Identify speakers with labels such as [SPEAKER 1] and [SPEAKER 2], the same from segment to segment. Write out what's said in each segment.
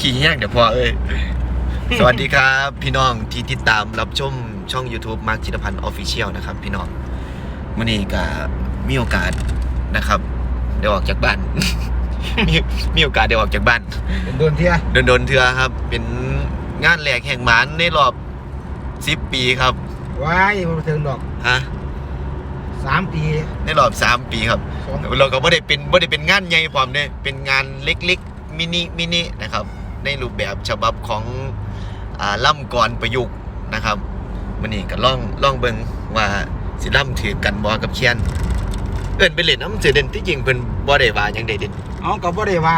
[SPEAKER 1] ขี้แห้งเดี๋ยวพอเอ้ยสวัสดีครับ พี่น้องที่ติดตามรับชมช่อง YouTube มาร์คจิตพันธ์ออฟฟิเชียลนะครับ พี่น้องมื่อนี้ก็มีโอกาสนะครับเดี๋ยวออกจากบ้าน มีมีโอกาสเดี๋ยวออกจากบ้าน
[SPEAKER 2] เป็นโดนเที่ย
[SPEAKER 1] โดนโดนๆเถื่อครับ เป็นงานแหลกแห่งหมานในรอบสิบปีครับ
[SPEAKER 2] ว้ายมาถึงดอก
[SPEAKER 1] ฮะ
[SPEAKER 2] สามปี
[SPEAKER 1] ในรอบสามปีครับ
[SPEAKER 2] สอง
[SPEAKER 1] เราก็ไม่ได้เป็นไม่ได้เป็นงานใหญ่พร้อมเด้เป็นงานเล็กๆมินิมินินะครับ ในรูปแบบฉบับของอ่าล่ำกรประยุกต์นะครับมันนี่ก็ล่องล่องเบิงว่าสิล่ำถือกันบอกับเคียนเอิ้นไปเล่นน้ำเสือเด่นที่จริงเพิ่นบ่ได้ว่าหยังใดเด่น
[SPEAKER 2] อ๋อก็บ่ได้ว่า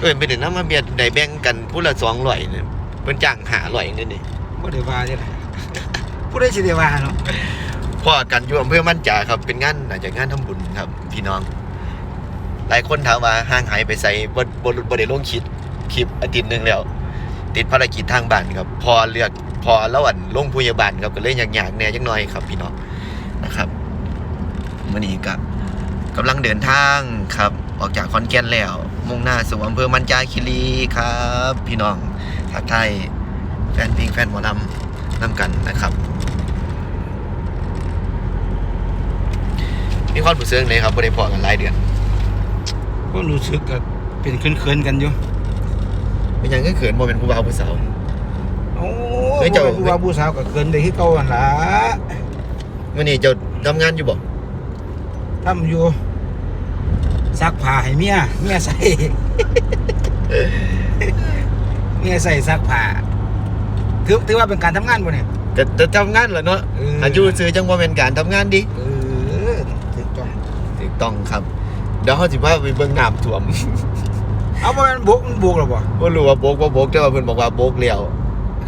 [SPEAKER 1] เอิ้นไปเล่นน้ำมาเบียดได้แบ่งกันผู้ละ200เนี่ยเพิ่นจ้าง500นึงนี่
[SPEAKER 2] บ่ได้ว่าจังได๋ผู้ใดสิได้ว่าเนาะ
[SPEAKER 1] พอกันอยู่อำเภอมั่นจาครับเป็นงานน่าจะงานทำบุญครับพี่น้อง หลายคนถามว่าห่างหายไปใส่บ่บ่บ่ได้ลงคลิป คลิปอาทิตย์หนึ่งแล้ว ติดภารกิจทางบ้านครับ พอเลือกพอแล้วอันลงพยาบาลครับก็เลยยากๆแน่จักหน่อยครับพี่น้องนะครับมื้อนี้ก็กำลังเดินทางครับ ออกจากขอนแก่นแล้ว มุ่งหน้าสู่อำเภอมันจาคิรีครับ พี่น้องทักทายแฟนพลงแฟนหมอลำนํกันนะครับ มีความรู้สึกเลยครับบ่ได้พอกันหลายเดือน
[SPEAKER 2] ก็รู้สึกก็เป็นเขินๆกันอยู่
[SPEAKER 1] เป็นหยังก็เขินบ่เป็นผู้บ่าวผู้สาว
[SPEAKER 2] โอ้
[SPEAKER 1] เฮ้ยเจ้า
[SPEAKER 2] ผู้ว่าผู้สาวก็เขินได้คือเก่าหั่นล่ะ
[SPEAKER 1] มื้อนี้เจ้าทำงานอยู่บ่
[SPEAKER 2] ทำอยู่ซักผ้าให้เมียเมียใส่ เมียใส่ซักผ้าถือถือว่าเป็นการทำงานบ่เนี่ย
[SPEAKER 1] ก็จะทำงานแหละเนาะ
[SPEAKER 2] เออ
[SPEAKER 1] อายุซื้อจังบ่แม่นการทำงานดิ
[SPEAKER 2] เออถูกต้อง
[SPEAKER 1] ถูกต้องครับเดี๋ยวเฮาสิพาไปเบิ่งน้ำท่วม
[SPEAKER 2] เอาบ่แม่นบกมันบกหรอบ่
[SPEAKER 1] บ่รู้ว่าโบกบ่โบกแต่ว่าเพิ่นบอกว่าโบกแล้ว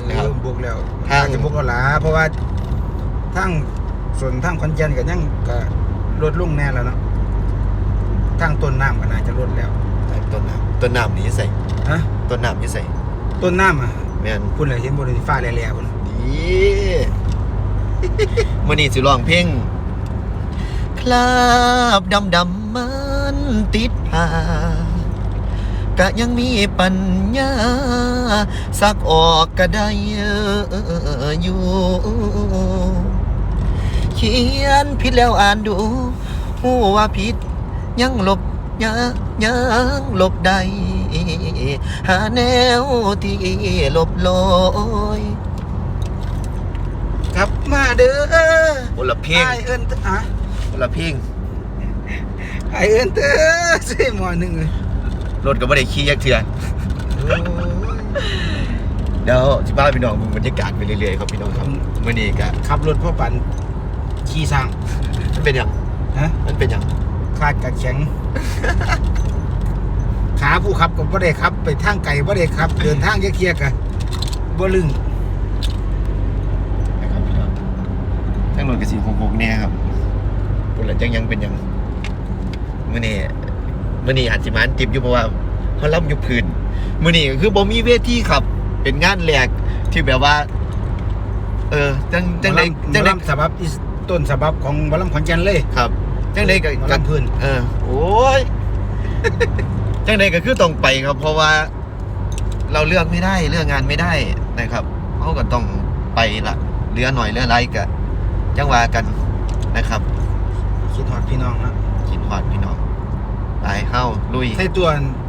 [SPEAKER 1] นะครับ
[SPEAKER 2] เออบกแล้ว
[SPEAKER 1] ทาง
[SPEAKER 2] อาจจะบกแล้วล่ะเพราะว่าทางส่วนทางขอนแก่นก็ยังก็ลดลงแน่แล้วเนาะทางต้นน้ำก็น่าจะลดแล้ว
[SPEAKER 1] ต้นน้ำต้นน้ำนี่ใส่
[SPEAKER 2] ฮะ
[SPEAKER 1] ต้นน้ำนี่ใส่
[SPEAKER 2] ต้นน้ำอะ
[SPEAKER 1] แม่น
[SPEAKER 2] พุ่นเลยเห็นบ่ได้ฟ้าแหล่ๆพุ่น
[SPEAKER 1] ดีมื้อนี้สิร้องเพลงคราบดำๆมันติดผ้า กะยังมีปัญญา สักออกก็ได้อยู่ เขียนผิดแล้วอ่านดูหูว่าผิดยังหลบยังยังหลบได้หาแนวที่หลบลอย
[SPEAKER 2] กลับมาเด้อ
[SPEAKER 1] คนละเพลง
[SPEAKER 2] ไอ้เอิ้นเด้ออะ
[SPEAKER 1] คนละเพลง
[SPEAKER 2] ไอ้เอิ้นเด้อสิหมอหนึงเลย
[SPEAKER 1] รถก็ไม่ได้ขี่ยักเถื่อน
[SPEAKER 2] โอ้ย
[SPEAKER 1] เดี๋ยวสิบ้าพี่น้องมึงบรรยากาศไปเรื่อยๆครับพี่น้องครับมื่อนี้ก็
[SPEAKER 2] ขับรถพ่อปันขี่สร้าง
[SPEAKER 1] มันเป็นอย่าง
[SPEAKER 2] ฮะ
[SPEAKER 1] มันเป็นอย่าง
[SPEAKER 2] คาดกับแข็ง ขาผู้ขับก็บ่ได้ขับ ไปทางไกลบ่ได้ขับ เดินทางเครียดๆกะบ่ลึง
[SPEAKER 1] นะครับพี่น้องทั้งรถกับสีหกหกเนี่ยครับคนละจังยังเป็นอย่างมื่อนี้ มื่อนี้อาจสิมานติบอยู่เพราะว่าเขาล่ำอยู่พื้นมื่อนี้ก็คือบ่มีเวทีครับ เป็นงานแหลกที่แบบว่า เออจังจังได
[SPEAKER 2] หมอ
[SPEAKER 1] จังได
[SPEAKER 2] ลำฉบับอีสต้นฉบับของหมอลำขอนแก่นเลย
[SPEAKER 1] ครับจังไดก็
[SPEAKER 2] หมอ
[SPEAKER 1] ก็
[SPEAKER 2] ลำพื้น
[SPEAKER 1] เออโอ้ยจังใดก็คือต้องไปครับ เพราะว่า เราเลือกไม่ได้เลือกงานไม่ได้นะครับเขาก็ต้องไปละเหลือหน่อยเหลือไรก็จังว่ากันนะครับ
[SPEAKER 2] คิดฮอดพี่น้องนะ
[SPEAKER 1] คิดฮอดพี่น้อง ไปเฮ้าลุย
[SPEAKER 2] ใส่ตัว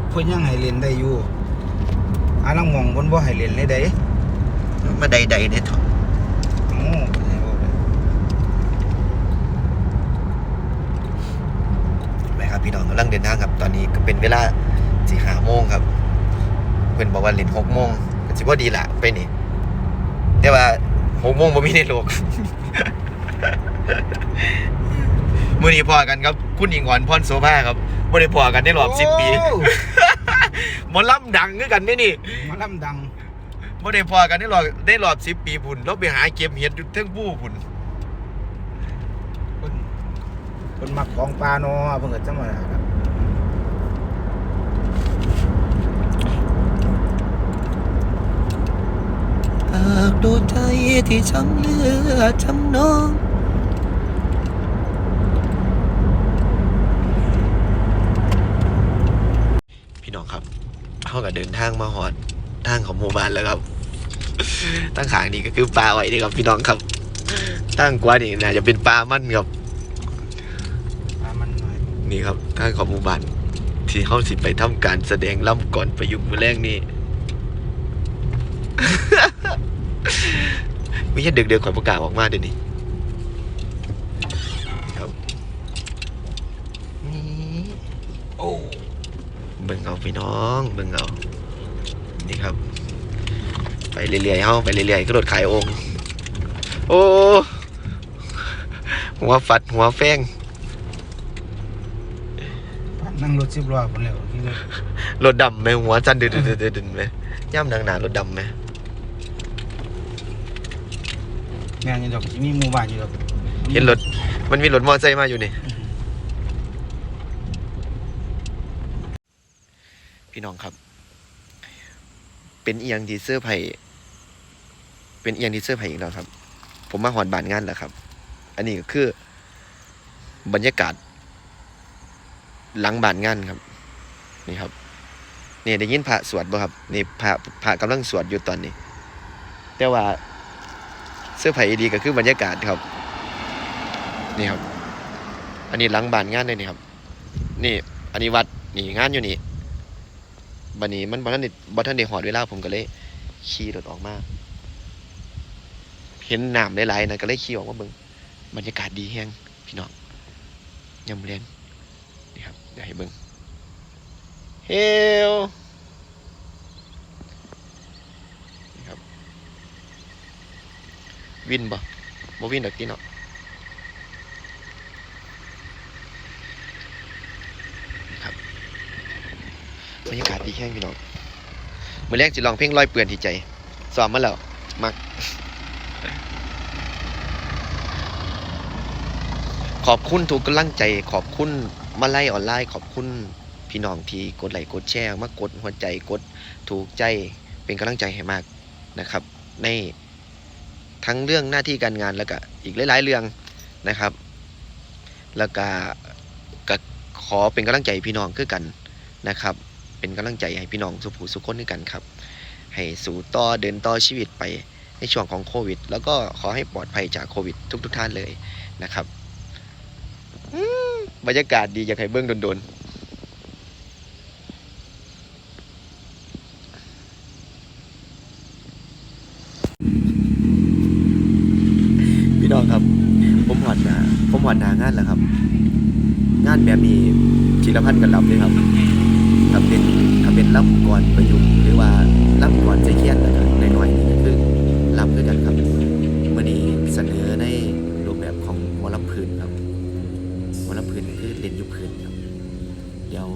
[SPEAKER 2] เพิ่นยังให้เล่นได้อยู่อาลังมองบนบ่ให้เล่นเลยเด้
[SPEAKER 1] มาใดใดๆได้ถอด
[SPEAKER 2] โอ้
[SPEAKER 1] ไปครับพี่น้องกำลังเดินทางครับ ตอนนี้ก็เป็นเวลาสี่ห้าโมงครับ เพื่อนบอกว่าเล่นหกโมงก็สิว่าดีละไปนี่แต่ว่าหกโมงบ่มีในโลก มื่อนี้พอกันครับ คุณหญิงหวานพรโซภาครับบ่ได้พอกันในรอบสิบปี
[SPEAKER 2] โอ้
[SPEAKER 1] หมอล่ำดังคือกันไหมนี่
[SPEAKER 2] หมอลำดัง
[SPEAKER 1] บ่ได้พอกันในรอบในรอบสิบปีพุ่นเราไปหาเก็บเห็ดอยู่เทิงผู้พุ่น
[SPEAKER 2] เพิ่นเพิ่นมักของปลาเนาะเพิ่นก็จังว่าครับ
[SPEAKER 1] หากดูใจที่ช้ำเลือดช้ำน้อง พี่น้องครับ เขาก็เดินทางมาหอดทางของหมู่บ้านแล้วครับทางขางนี่ก็คือปลาไว้นี่ครับพี่น้องครับทางกว่านี่น่าจะเป็นปลามันครับ
[SPEAKER 2] ปลามันหน่อย
[SPEAKER 1] นี่ครับทางของหมู่บ้านที่เขาสิไปทำการแสดงล่ำก่อนประยุกต์มือแรกนี่ไม่ใช่เดือกๆข่อยประกาศออกมาเดี๋ยวนี้ครับนี่โอ้ เบิ่งเอาพี่น้อง เบิ่งเอา นี่ครับ ไปเรื่อยๆเฮาไปเรื่อยๆก็โดดขายโองค์ โอ้หัวฟัดหัวแฟง
[SPEAKER 2] นั่งรถสิบล้อคนแล้วที่รถ
[SPEAKER 1] รถดำไหมหัวจันดึดดึดดึดไหมย่ำหนังหนารถดำไหม
[SPEAKER 2] แม่งยังดอกที่มีหมู่บ้านอยู่ดอก
[SPEAKER 1] เห็นรถมันมีรถมอเตอร์ไซค์มาอยู่นี่ พี่น้องครับ เป็นเอียงดีเซอร์ไผ่เป็นเอียงดีเซอร์ไผ่อีกแล้วครับ ผมมาหอนบานงานแล้วครับ อันนี้ก็คือบรรยากาศ หลังบานงานครับ นี่ครับนี่ได้ยินพระสวดบ่ครับนี่พระพระกำลังสวดอยู่ตอนนี้ แต่ว่าเสื้อผ้าดีก็คือบรรยากาศครับ นี่ครับ อันนี้หลังบานงานเลยนี่ครับ นี่ อันนี้วัดนี่งานอยู่นี่ บันนี้มันบ่ทันได้บ่ทันได้หอดเวลาผมก็เลยขี่รถออกมา เห็นน้ำไหลๆนะก็เลยขี่ออกมาเบิ่งบรรยากาศดีแฮงพี่น้องยามเรียนนี่ครับเดี๋ยวให้เบิ่งเฮลนี่ครับ วินบ่บ่วินดอกติเนาะนี่ครับ บรรยากาศดีแค่พี่น้องมือแรกสิร้องเพลงลอยเปลื่อนที่ใจซ้อมมาแล้ว มัก ขอบคุณทุกกำลังใจ ขอบคุณมาไล่ออนไลน์ ขอบคุณพี่น้องที่กดไลค์กดแชร์มากดหัวใจกดถูกใจเป็นกำลังใจให้มากนะครับ ในทั้งเรื่องหน้าที่การงานแล้วก็อีกหลาย ๆ เรื่องนะครับ แล้วก็ก็ขอเป็นกำลังใจพี่น้องคือกันนะครับ เป็นกำลังใจให้พี่น้องสุภูสุขคนด้วยกันครับ ให้สู่ต่อเดินต่อชีวิตไปในช่วงของโควิด แล้วก็ขอให้ปลอดภัยจากโควิด ทุกๆท่านเลยนะครับบรรยากาศดีอยากให้เบื้องโดนๆพี่น้องครับ ผมหอดหนาผมหอดหนางานแล้วครับ งานแบบนี้จิรพันธ์กันรับเลยครับ ถ้าเป็นถ้าเป็นรับก่อนประยุกต์หรือว่ารับก่อนใจเคียนแล้วก็น้อยนี่ก็คือรับด้วยกันครับเมื่อนี้เสนอในรูปแบบของหมอลำพื้นครับหมอลำพื้นคือเล่นยุพื้นครับ เดี๋ยว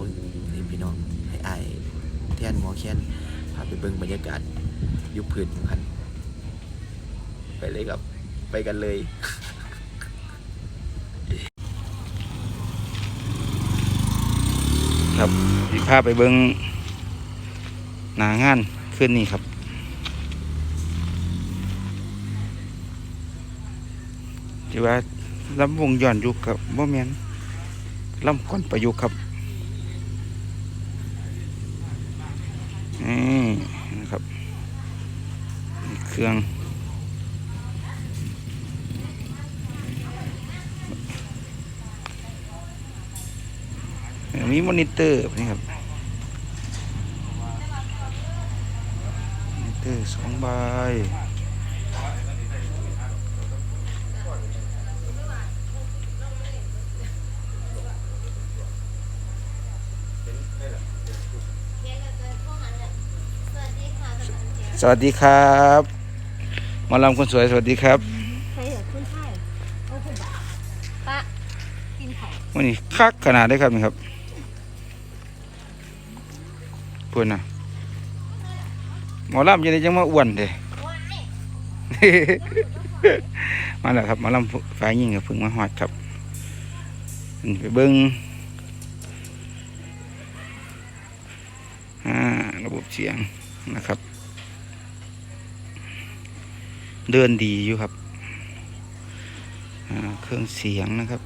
[SPEAKER 1] ให้พี่น้องให้อายแทนหมอแคนพาไปเบิ่งบรรยากาศยุพื้นของคันไปเลยครับไปกันเลย
[SPEAKER 2] ครับสิพาไปเบิ่งหนางานขึ้นนี่ครับ ที่ว่าลำวงย้อนยุคครับบ่แม่นลำก่อนประยุกต์ครับนี่นะครับ เครื่อง มีมอนิเตอร์นี่ครับมอนิเตอร์สองใบสวัสดีครับหมอลำคนสวยสวัสดีครับ
[SPEAKER 3] ใครเหรอคุณไข่โอ้คุณบอกปะกินไข่
[SPEAKER 2] วันนี้คักขนาดได้ครับนี่ครับ เพื่อนนะหมอลำยังไงจังมาอ้วนเด้มาแล้วครับหมาลำฝ่ายยิงกับพึ่งมาหอดครับนี่ไปเบิ้งอ่าระบบเสียงนะครับ เดินดีอยู่ครับอ่าเครื่องเสียงนะครับ